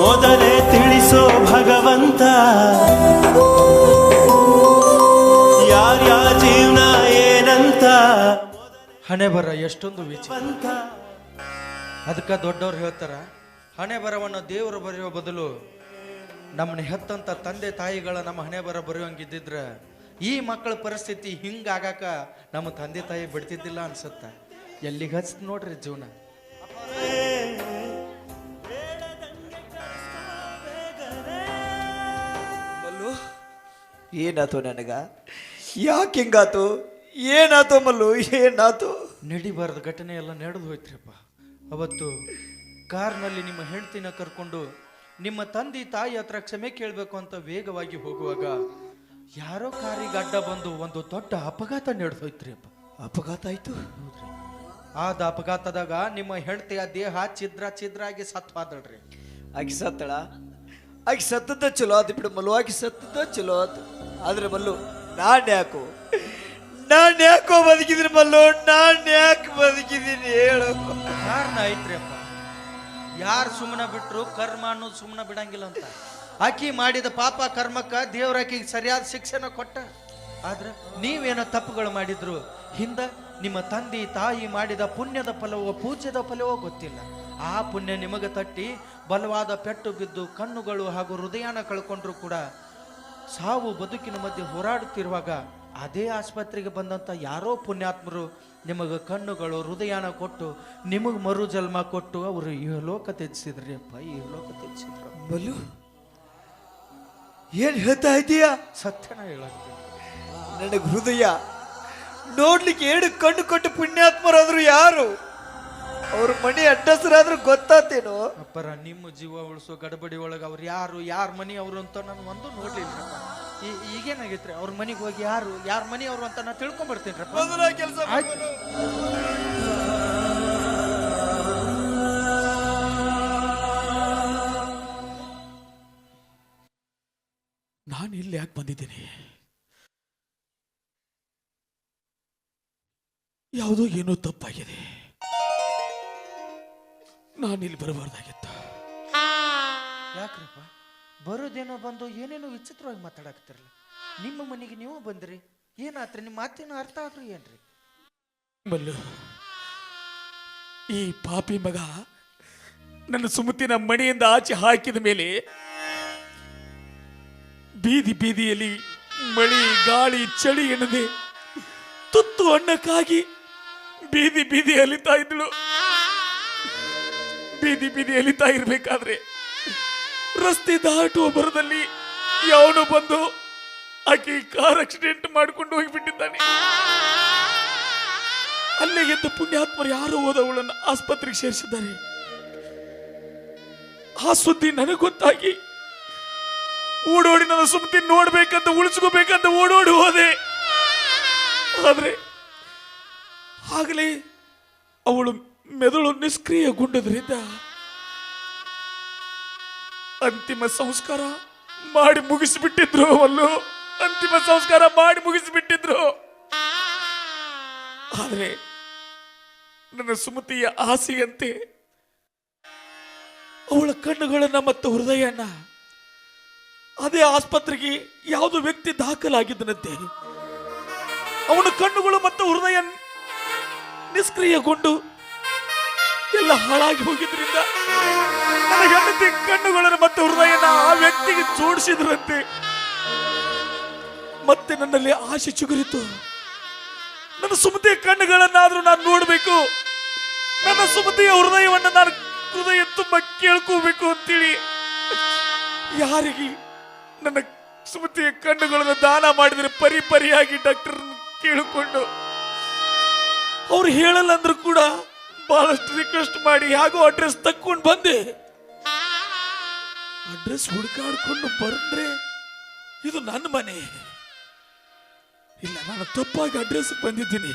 ಮೊದಲೇ ತಿಳಿಸೋ ಭಗವಂತ. ಯಾರ್ಯಾರ ಜೀವನ ಏನಂತ. ಹಣೆ ಬರ ಎಷ್ಟೊಂದು ವಿಚಿತ್ರ. ಅಂತ ಅದಕ್ಕೆ ದೊಡ್ಡವ್ರು ಹೇಳ್ತಾರ ಹಣೆ ಬರವನ್ನು ದೇವರು ಬರೆಯೋ ಬದಲು ನಮ್ಮನ್ನ ಹೆತ್ತಂತ ತಂದೆ ತಾಯಿಗಳ ನಮ್ಮ ಹಣೆ ಬರ ಬರೆಯೋಂಗಿದ್ದಿದ್ರ ಈ ಮಕ್ಕಳ ಪರಿಸ್ಥಿತಿ ಹಿಂಗಾಗಾಕ ನಮ್ಮ ತಂದೆ ತಾಯಿ ಬಿಡ್ತಿದ್ದಿಲ್ಲ ಅನ್ಸುತ್ತೆ. ಎಲ್ಲಿಗೆ ಹಚ್ತ ನೋಡ್ರಿ ಜೀವನ? ಏನಾತು ನನಗ? ಯಾಕೆ ಹಿಂಗಾತು? ಏನಾತು ಮಲ್ಲು? ಏನಾತು? ನಡಿಬಾರ್ದ ಘಟನೆ ಎಲ್ಲ ನಡೆದು ಹೋಯ್ತ್ರಿಪ್ಪ. ಅವತ್ತು ಕಾರ್ನಲ್ಲಿ ನಿಮ್ಮ ಹೆಂಡತಿನ ಕರ್ಕೊಂಡು ನಿಮ್ಮ ತಂದೆ ತಾಯಿ ಹತ್ರ ಕ್ಷಮೆ ಕೇಳಬೇಕು ಅಂತ ವೇಗವಾಗಿ ಹೋಗುವಾಗ ಯಾರೋ ಕಾರಿಗೆ ಅಡ್ಡ ಬಂದು ಒಂದು ದೊಡ್ಡ ಅಪಘಾತ ನಡೆದೋಯ್ತ್ರಿ ಅಪ್ಪ ಅಪಘಾತ ಆಯ್ತು? ಆದ ಅಪಘಾತದಾಗ ನಿಮ್ಮ ಹೆಂಡತಿಯ ದೇಹ ಛಿದ್ರ ಛಿದ್ರ ಆಗಿ ಸತ್ವಾದಳ್ರಿ ಆಕಿ ಸತ್ತಳ? ಆಕಿ ಸತ್ತದ ಚಲೋ ಆತು ಬಿಡು ಮಲ್ಲು ಆಕಿ ಸತ್ತದ ಚಲೋ ಆತು. ಆದ್ರೆ ಮಲ್ಲು, ನಾನ್ ಯಾಕೋ? ನಾನ್ ಯಾಕೋ ಬದುಕಿದ್ದೀನಿ ಮಲ್ಲು? ನಾನ್ ಯಾಕೆ ಬದುಕಿದ್ದೀನಿ ಹೇಳೋ ಕಾರಣ ಐತ್ರಿ ಅಪ್ಪ ಯಾರು ಸುಮ್ಮನೆ ಬಿಟ್ರು ಕರ್ಮ ಅನ್ನೋದು ಸುಮ್ಮನೆ ಬಿಡಂಗಿಲ್ಲ ಅಂತ. ಆಕಿ ಮಾಡಿದ ಪಾಪ ಕರ್ಮಕ್ಕ ದೇವ್ರ ಆಕಿಗೆ ಸರಿಯಾದ ಶಿಕ್ಷಣ ಕೊಟ್ಟ. ಆದ್ರೆ ನೀವೇನೋ ತಪ್ಪುಗಳು ಮಾಡಿದ್ರು? ಹಿಂದ ನಿಮ್ಮ ತಂದೆ ತಾಯಿ ಮಾಡಿದ ಪುಣ್ಯದ ಫಲವೋ, ಪೂಜ್ಯದ ಫಲವೋ ಗೊತ್ತಿಲ್ಲ. ಆ ಪುಣ್ಯ ನಿಮಗೆ ತಟ್ಟಿ ಬಲವಾದ ಪೆಟ್ಟು ಬಿದ್ದು ಕಣ್ಣುಗಳು ಹಾಗೂ ಹೃದಯನ ಕಳ್ಕೊಂಡ್ರು ಕೂಡ ಸಾವು ಬದುಕಿನ ಮಧ್ಯೆ ಹೋರಾಡುತ್ತಿರುವಾಗ ಅದೇ ಆಸ್ಪತ್ರೆಗೆ ಬಂದಂಥ ಯಾರೋ ಪುಣ್ಯಾತ್ಮರು ನಿಮಗೆ ಕಣ್ಣುಗಳು ಹೃದಯನ ಕೊಟ್ಟು ನಿಮಗೆ ಮರು ಜನ್ಮ ಕೊಟ್ಟು ಅವರು ಈ ಲೋಕ ತೆಗೆಸಿದ್ರಿ ಅಪ್ಪ ಈ ಲೋಕ ತೆಚ್ಚಿದ್ರು ಬಲು ಏನ್ ಹೇಳ್ತಾ ಇದೀಯ ಸತ್ಯನ ಹೇಳತ್ತೀನಿ ನನಗೆ ಹೃದಯ ನೋಡ್ಲಿಕ್ಕೆ ಎರಡು ಕಣ್ಣು ಕೊಟ್ಟು ಪುಣ್ಯಾತ್ಮರಾದ್ರು ಯಾರು? ಅವ್ರ ಮನಿ ಅಡ್ಡಸರಾದ್ರೂ ಗೊತ್ತಾತೇನು? ಅಪ್ಪರ ನಿಮ್ಮ ಜೀವ ಉಳಿಸೋ ಗಡಬಡಿ ಒಳಗೆ ಅವ್ರು ಯಾರು ಯಾರ ಮನಿ ಅವರು ಅಂತ ನಾನು ಒಂದು ನೋಡ್ಲಿಲ್ಲ ಈ ಈಗೇನಾಗೈತ್ರಿ? ಅವ್ರ ಮನೆಗೆ ಹೋಗಿ ಯಾರು ಯಾರ ಮನಿ ಅವರು ಅಂತ ನಾನು ತಿಳ್ಕೊಂಬರ್ತೀನಿ ಕೆಲಸ ಆಯ್ತು. ನಾನು ಇಲ್ಲಿ ಯಾಕೆ ಬಂದಿದ್ದೀನಿ? ಯಾವುದೋ ಏನೋ ತಪ್ಪಾಗಿದೆ. ನಾನು ಇಲ್ಲಿ ಬರಬಾರ್ದಾಗಿತ್ತ. ಯಾಕ್ರಪ್ಪ? ಬರೋದೇನೋ ಬಂದು ಏನೇನೋ ವಿಚಿತ್ರವಾಗಿ ಮಾತಾಡಕತ್ತಿರಲ್ಲ. ನಿಮ್ಮ ಮನೆಗೆ ನೀವು ಬಂದ್ರಿ. ಏನಾತ್ರಿ? ನಿಮ್ಮ ಮಾತಿನ ಅರ್ಥ ಆದ್ರೂ ಏನ್ರಿ? ಮಲ್ಲು ಈ ಪಾಪಿ ಮಗ ನನ್ನ ಸುಮತಿನ ಮಣಿಯಿಂದ ಆಚೆ ಹಾಕಿದ ಮೇಲೆ ಬೀದಿ ಬೀದಿಯಲ್ಲಿ ಮಳಿ ಗಾಳಿ ಚಳಿ ಎನ್ನದೆ ತುತ್ತು ಅಣ್ಣಕ್ಕಾಗಿ ಬೀದಿ ಬೀದಿ ಅಲಿತಾ ಇದ್ಳು ಬೀದಿ ಬೀದಿ ಎಲಿತಾ ಇರಬೇಕಾದ್ರೆ ರಸ್ತೆ ದಾಟುವ ಬರದಲ್ಲಿ ಯಾವನು ಬಂದು ಆಕೆ ಕಾರ್ ಆಕ್ಸಿಡೆಂಟ್ ಮಾಡ್ಕೊಂಡು ಹೋಗಿಬಿಟ್ಟಿದ್ದಾನೆ. ಅಲ್ಲೇ ಎದ್ದು ಪುಣ್ಯಾತ್ಮರು ಯಾರು ಹೋದವಳನ್ನು ಆಸ್ಪತ್ರೆಗೆ ಸೇರಿಸಿದ್ದಾರೆ. ಆ ಸುದ್ದಿ ನನಗೆ ಗೊತ್ತಾಗಿ ಓಡೋಡಿ ನನ್ನ ಸುದ್ದಿ ನೋಡ್ಬೇಕಂತ, ಉಳಿಸ್ಕೋಬೇಕಂತ ಓಡೋಡಿ ಹೋದೆ. ಆದ್ರೆ ಆಗಲೇ ಅವಳು ಮೆದುಳು ನಿಷ್ಕ್ರಿಯಗೊಂಡದ್ರಿಂದ ಅಂತಿಮ ಸಂಸ್ಕಾರ ಮಾಡಿ ಮುಗಿಸಿಬಿಟ್ಟಿದ್ರು ಅಲ್ಲೂ ಅಂತಿಮ ಸಂಸ್ಕಾರ ಮಾಡಿ ಮುಗಿಸಿಬಿಟ್ಟಿದ್ರು. ಆದರೆ ನನ್ನ ಸುಮತಿಯ ಆಸೆಯಂತೆ ಅವಳ ಕಣ್ಣುಗಳನ್ನ ಮತ್ತು ಹೃದಯನ ಅದೇ ಆಸ್ಪತ್ರೆಗೆ ಯಾವುದೋ ವ್ಯಕ್ತಿ ದಾಖಲಾಗಿದ್ದನಂತೆ. ಅವನ ಕಣ್ಣುಗಳು ಮತ್ತು ಹೃದಯ ನಿಷ್ಕ್ರಿಯಗೊಂಡು ಎಲ್ಲ ಹಾಳಾಗಿ ಹೋಗಿದ್ರಿಂದ ನನ್ನ ಹೆಂಡತಿ ಕಣ್ಣುಗಳನ್ನು ಮತ್ತು ಹೃದಯನ ಆ ವ್ಯಕ್ತಿಗೆ ಜೋಡಿಸಿದ್ರಂತೆ. ಮತ್ತೆ ನನ್ನಲ್ಲಿ ಆಸೆ ಚಿಗುರಿತು. ನನ್ನ ಸುಮತಿಯ ಕಣ್ಣುಗಳನ್ನಾದ್ರೂ ನಾನು ನೋಡಬೇಕು. ನನ್ನ ಸುಮತಿಯ ಹೃದಯವನ್ನು ನಾನು ಹೃದಯ ತುಂಬ ಕೇಳ್ಕೋಬೇಕು ಅಂತೇಳಿ ಯಾರಿಗೆ ನನ್ನ ಸುಮತಿಯ ಕಣ್ಣುಗಳನ್ನು ದಾನ ಮಾಡಿದರೆ ಪರಿ ಪರಿಯಾಗಿ ಡಾಕ್ಟರ್ ಕೇಳಿಕೊಂಡು. ಅವ್ರು ಹೇಳಲ್ಲ ಅಂದ್ರೂ ಕೂಡ ಬಹಳಷ್ಟು ರಿಕ್ವೆಸ್ಟ್ ಮಾಡಿ ಯಾಗೋ ಅಡ್ರೆಸ್ ತಕ್ಕೊಂಡು ಬಂದೆ. ಅಡ್ರೆಸ್ ಹುಡುಕಾಡ್ಕೊಂಡು ಬಂದ್ರೆ ಇದು ನನ್ನ ಮನೆ. ಇಲ್ಲ ನಾನು ತಪ್ಪಾಗಿ ಅಡ್ರೆಸ್ ಬಂದಿದ್ದೀನಿ.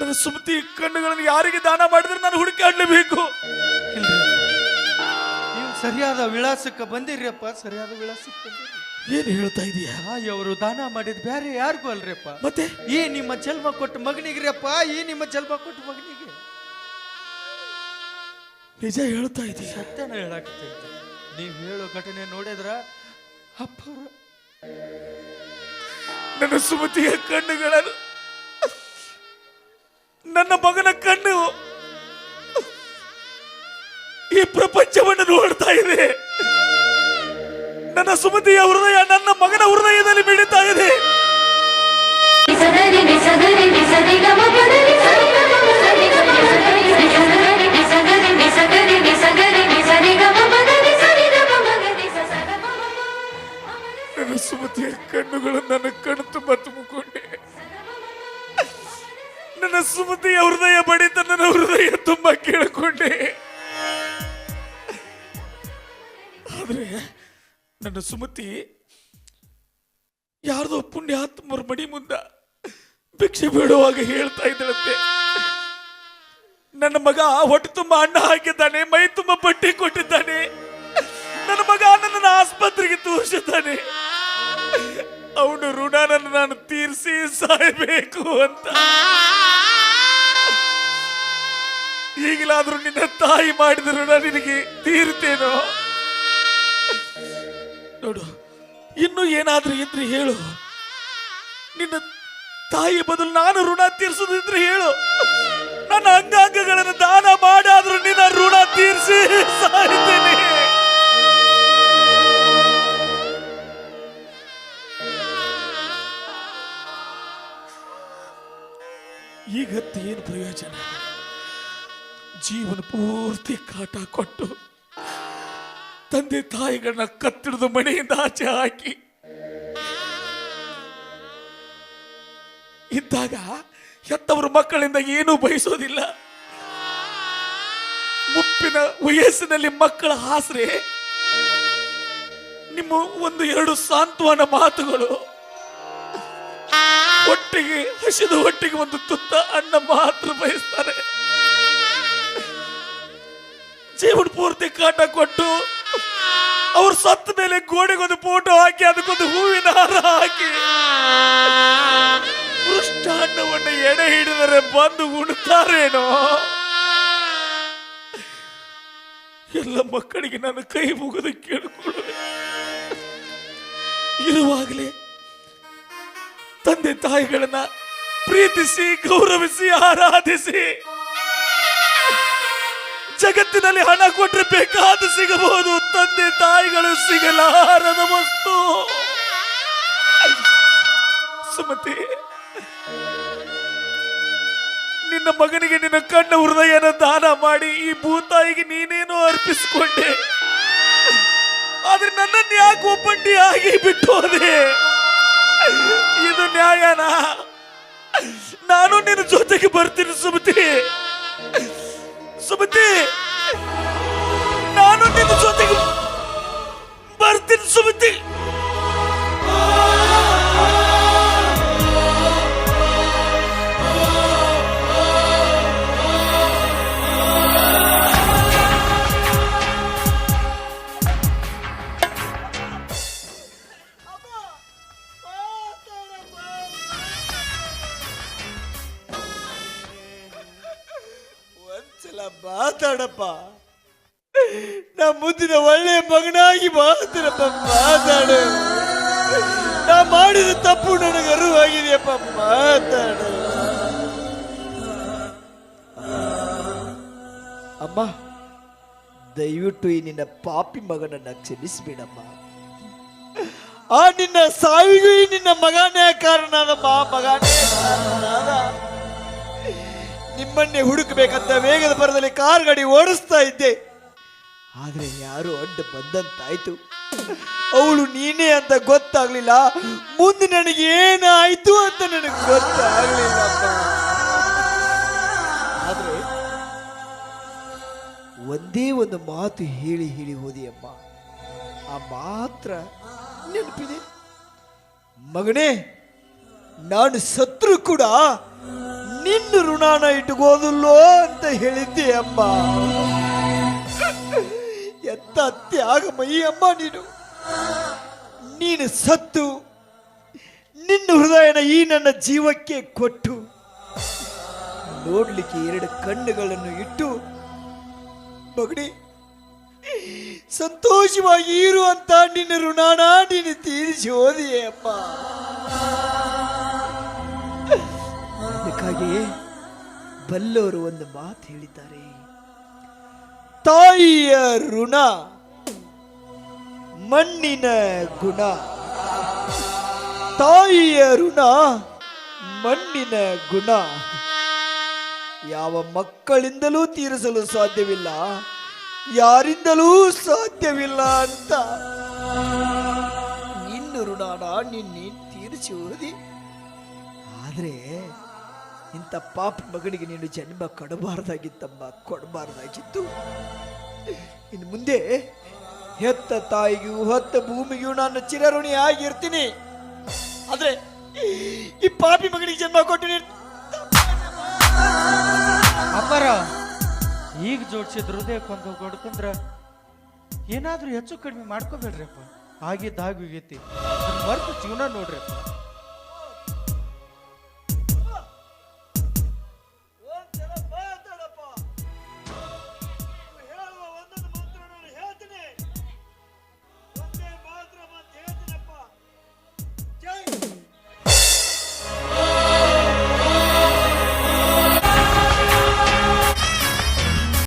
ನನ್ನ ಸುಮತಿ ಕಣ್ಣುಗಳನ್ನು ಯಾರಿಗೆ ದಾನ ಮಾಡಿದ್ರೆ ನಾನು ಹುಡುಕಾಡ್ಲೇಬೇಕು. ನೀವು ಸರಿಯಾದ ವಿಳಾಸಕ್ಕೆ ಬಂದಿರಿಯಪ್ಪ ಸರಿಯಾದ ವಿಳಾಸಕ್ಕೆ ಬಂದಿರಿ ಏನ್ ಹೇಳ್ತಾ ಇದೀಯಾ? ತಾಯಿಯವರು ದಾನ ಮಾಡಿದ್ ಬೇರೆ ಯಾರಿಗೂ ಅಲ್ರಿಯಪ್ಪ. ಮತ್ತೆ? ಈ ನಿಮ್ಮ ಜನ್ಮ ಕೊಟ್ಟು ಮಗನಿಗ್ರಿಯಪ್ಪ ಈ ನಿಮ್ಮ ಜನ್ಮ ಕೊಟ್ಟು ಮಗನಿಗೆ ನಿಜ ಹೇಳ್ತಾ ಇದ್ದೀನಿ ಸತ್ಯನ ಹೇಳಾಕತ್ತೀನಿ ನೀವು ಹೇಳೋ ಘಟನೆ ನೋಡಿದ್ರ ಅಪ್ಪ ನನ್ನ ಸುಮತಿಯ ಕಣ್ಣುಗಳನ್ನು ನನ್ನ ಮಗನ ಕಣ್ಣು ಈ ಪ್ರಪಂಚವನ್ನು ನೋಡ್ತಾ ಇದೆ. ನನ್ನ ಸುಮತಿಯ ಹೃದಯ ನನ್ನ ಮಗನ ಹೃದಯದಲ್ಲಿ ಮಿಡಿತಾ ಇದೆ. ಸುಮತಿಯ ಕಣ್ಣುಗಳು ನನ್ನ ಕಣ್ಣು ತುಂಬ ತುಂಬಿಕೊಂಡೆ ನನ್ನ ಸುಮತಿಯ ಹೃದಯ ಬಡಿತ ನನ್ನ ಹೃದಯ ತುಂಬ ಕೇಳಿಕೊಂಡೆ. ಆದರೆ ನನ್ನ ಸುಮತಿ ಯಾರ್ದೋ ಪುಣ್ಯಾತ್ಮರ ಮಡಿ ಮುಂದ ಭಿಕ್ಷೆ ಬೇಡುವಾಗ ಹೇಳ್ತಾ ಇದ್ದಳಂತೆ. ನನ್ನ ಮಗ ಹೊಟ್ಟೆ ತುಂಬ ಅಣ್ಣ ಹಾಕಿದ್ದಾನೆ, ಮೈ ತುಂಬ ಬಟ್ಟೆ ಕೊಟ್ಟಿದ್ದಾನೆ. ನನ್ನ ಮಗ ನನ್ನ ಆಸ್ಪತ್ರೆಗೆ ತೋರಿಸಿದ್ದಾನೆ. ಅವನು ಋಣನನ್ನು ನಾನು ತೀರಿಸಿ ಸಾಯಬೇಕು ಅಂತ. ಈಗಲಾದ್ರೂ ನಿನ್ನ ತಾಯಿ ಮಾಡಿದ ಋಣ ನಿನಗೆ ತೀರ್ತೇನೋ ನೋಡು, ಇನ್ನು ಏನಾದ್ರೂ ಇದ್ರೆ ಹೇಳು. ನಿನ್ನ ತಾಯಿ ಬದಲು ನಾನು ಋಣ ತೀರಿಸೋದಿದ್ರೆ ಹೇಳು. ನನ್ನ ಅಂಗಾಂಗಗಳನ್ನು ದಾನ ಮಾಡಾದ್ರೂ ತಂದೆ ತಾಯಿಗಳನ್ನ ಕತ್ತಿಡಿದು ಮನೆಯಿಂದ ಆಚೆ ಹಾಕಿ. ಇದ್ದಾಗ ಹೆತ್ತವರು ಮಕ್ಕಳಿಂದ ಏನೂ ಬಯಸೋದಿಲ್ಲ. ಮುಪ್ಪಿನ ವಯಸ್ಸಿನಲ್ಲಿ ಮಕ್ಕಳ ಆಸರೆ, ನಿಮ್ಮ ಒಂದು ಎರಡು ಸಾಂತ್ವನ ಮಾತುಗಳು. ಒಟ್ಟಿಗೆ ಹಸಿದ ಒಟ್ಟಿಗೆ ಒಂದು ತುತ್ತ ಅನ್ನ ಮಾತ್ರ ಬಯಸ್ತಾರೆ. ಜೀವನ ಪೂರ್ತಿ ಕಾಟ ಕೊಟ್ಟು ಸತ್ತ ಮೇಲೆ ಗೋಡೆಗೊಂದು ಫೋಟೋ ಹಾಕಿ ಅದಕ್ಕೊಂದು ಹೂವಿನ ಹಾರ ಹಾಕಿ. ಮೃಷ್ಟಾನ್ನವನ್ನು ಎಡೆ ಹಿಡಿದರೆ ಬಂದು ಉಣ್ತಾರೇನೋ? ಎಲ್ಲ ಮಕ್ಕಳಿಗೆ ನನ್ನ ಕೈ ಮುಗಿದು ಕೇಳಿಕೊಳ್ಳುವೆ ಇರುವಾಗಲೇ ತಂದೆ ತಾಯಿಗಳನ್ನ ಪ್ರೀತಿಸಿ ಗೌರವಿಸಿ ಆರಾಧಿಸಿ. ಜಗತ್ತಿನಲ್ಲಿ ಹಣ ಕೊಟ್ಟರೆ ಬೇಕಾದ ಸಿಗಬಹುದು. ತಂದೆ ತಾಯಿಗಳು ಸಿಗಲಾರದ ವಸ್ತು. ಸುಮತಿ, ನಿನ್ನ ಮಗನಿಗೆ ನಿನ್ನ ಕಣ್ಣ ಹೃದಯನ ದಾನ ಮಾಡಿ, ಈ ಭೂತಾಯಿಗೆ ನೀನೇನೋ ಅರ್ಪಿಸಿಕೊಂಡೆ. ಆದ್ರೆ ನನ್ನನ್ನು ಯಾಕೆ ಒಬ್ಬಂಟಿ ಆಗಿ ಬಿಟ್ಟು ಹೋದೆ ಇದು ನ್ಯಾಯನಾ? ನಾನು ನಿನ್ನ ಜೊತೆಗೆ ಬರ್ತೀನಿ ಸುಮತಿ. ಸುಮತಿ ನಾನು ನಿನ್ನ ಮಾತಾಡಪ್ಪ. ನಾ ಮುದ್ದಿನ ಒಳ್ಳೆಯ ಮಗನಾಗಿ ಮಾತಾಡಪ್ಪ, ಮಾತಾಡು. ನಾ ಮಾಡಿದ ತಪ್ಪು ನನಗೆ ಅರಿವಾಗಿದೆಯಪ್ಪ, ಮಾತಾಡು. ಅಮ್ಮ, ದಯವಿಟ್ಟು ಈ ನಿನ್ನ ಪಾಪಿ ಮಗನನ್ನ ಕ್ಷಮಿಸ್ಬೇಡಮ್ಮ. ಆ ನಿನ್ನ ಸಾವಿಗೂ ಈ ನಿನ್ನ ಮಗನೇ ಕಾರಣ ಮಗನೇ ನಿಮ್ಮನ್ನೇ ಹುಡುಕಬೇಕಂತ ವೇಗದ ಪರದಲ್ಲಿ ಕಾರ್ ಗಾಡಿ ಓಡಿಸ್ತಾ ಇದ್ದೆ. ಆದ್ರೆ ಯಾರು ಅಡ್ಡ ಬಂದಂತಾಯ್ತು. ಅವಳು ನೀನೇ ಅಂತ ಗೊತ್ತಾಗ್ಲಿಲ್ಲ. ಮುಂದೆ ನನಗೆ ಏನಾಯ್ತು ಅಂತ ನನಗೆ ಗೊತ್ತಾಗ್ಲಿಲ್ಲ ಆದ್ರೆ ಒಂದೇ ಒಂದು ಮಾತು ಹೇಳಿ ಹೇಳಿ ಹೋದಿಯಮ್ಮ ಆ ಮಾತ್ರ ನೆನಪಿದೆ. ಮಗನೇ, ನಾನು ಸತ್ರು ಕೂಡ ನಿನ್ನ ಋಣಾನ ಇಟ್ಕೋದಿಲ್ಲೋ ಅಂತ ಹೇಳಿದ್ದೆ ಅಮ್ಮ ಎತ್ತ ತ್ಯಾಗಮಯಿ ಅಮ್ಮ ನೀನು. ನೀನು ಸತ್ತು. ನಿನ್ನ ಹೃದಯನ ಈ ನನ್ನ ಜೀವಕ್ಕೆ ಕೊಟ್ಟು. ನೋಡ್ಲಿಕ್ಕೆ ಎರಡು ಕಣ್ಣುಗಳನ್ನು ಇಟ್ಟು ಬಗಡಿ ಸಂತೋಷವಾಗಿ ಇರುವಂತ ನಿನ್ನ ಋಣಾನ ನೀನು ತೀರಿಸಿ ಹೋದಿಯೇ ಅಪ್ಪ ಅದಕ್ಕಾಗಿ ಬಲ್ಲವರು ಒಂದು ಮಾತು ಹೇಳಿದ್ದಾರೆ. ತಾಯಿಯ ಋಣ, ಮಣ್ಣಿನ ಗುಣ. ತಾಯಿಯ ಋಣ, ಮಣ್ಣಿನ ಗುಣ. ಯಾವ ಮಕ್ಕಳಿಂದಲೂ ತೀರಿಸಲು ಸಾಧ್ಯವಿಲ್ಲ, ಯಾರಿಂದಲೂ ಸಾಧ್ಯವಿಲ್ಲ ಅಂತ. ನಿನ್ನ ಋಣಾನ ನಿನ್ನೆ ತೀರಿಸಿ ಹೋದಿ. ಆದರೆ ಇಂಥ ಪಾಪ ಮಗನಿಗೆ ನೀನು ಜನ್ಮ ಕೊಡಬಾರ್ದಾಗಿತ್ತಮ್ಮ, ಕೊಡಬಾರ್ದಾಗಿತ್ತು. ಇನ್ನು ಮುಂದೆ ಹೆತ್ತ ತಾಯಿಗೂ, ಹೊತ್ತ ಭೂಮಿಗೂ ನಾನು ಚಿರಋಣಿ ಆಗಿರ್ತೀನಿ. ಆದ್ರೆ ಈ ಪಾಪಿ ಮಗನಿಗೆ ಜನ್ಮ ಕೊಟ್ಟು ಅಪ್ಪರ, ಈಗ ಜೋಡಿಸಿದ ಹೃದಯಕ್ಕೊಂದು ಕೊಡ್ಕೊಂಡ್ರ ಏನಾದ್ರೂ ಹೆಚ್ಚು ಕಡಿಮೆ ಮಾಡ್ಕೋಬೇಡ್ರಿ ಅಪ್ಪ ಆಗಿದ್ದ ಆಗೋಗೈತಿ ಮರ್ತು ಜೀವನ ನೋಡ್ರಿ ಅಪ್ಪ